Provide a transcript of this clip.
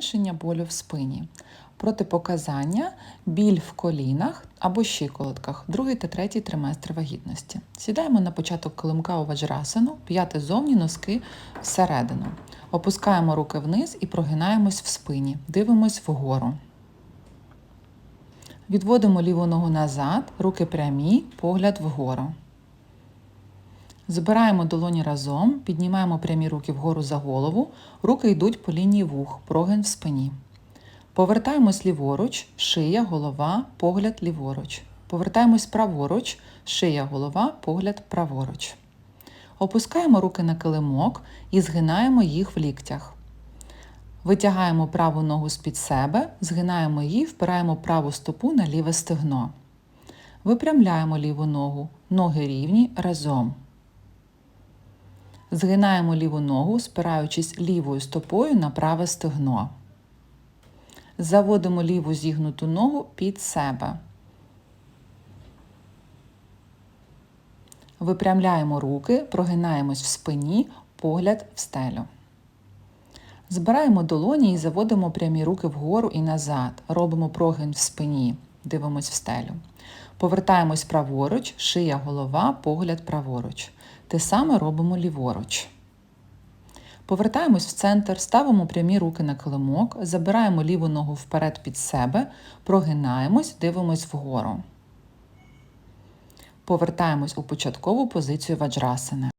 зменшення болю в спині. Протипоказання біль в колінах або щиколотках, другий та третій триместр вагітності. Сідаємо на початок килимка у ваджрасану, п'яти зовні, носки всередину. Опускаємо руки вниз і прогинаємось в спині. Дивимось вгору. Відводимо ліву ногу назад, руки прямі, погляд вгору. Збираємо долоні разом, піднімаємо прямі руки вгору за голову, руки йдуть по лінії вух, прогин в спині. Повертаємось ліворуч, шия, голова, погляд ліворуч. Повертаємось праворуч, шия, голова, погляд праворуч. Опускаємо руки на килимок і згинаємо їх в ліктях. Витягаємо праву ногу з-під себе, згинаємо її, впираємо праву стопу на ліве стегно. Випрямляємо ліву ногу, ноги рівні разом. Згинаємо ліву ногу, спираючись лівою стопою на праве стегно. Заводимо ліву зігнуту ногу під себе. Випрямляємо руки, прогинаємось в спині, погляд в стелю. Збираємо долоні і заводимо прямі руки вгору і назад. Робимо прогин в спині, дивимось в стелю. Повертаємось праворуч, шия, голова, погляд праворуч. Те саме робимо ліворуч. Повертаємось в центр, ставимо прямі руки на килимок, забираємо ліву ногу вперед під себе, прогинаємось, дивимось вгору. Повертаємось у початкову позицію ваджрасини.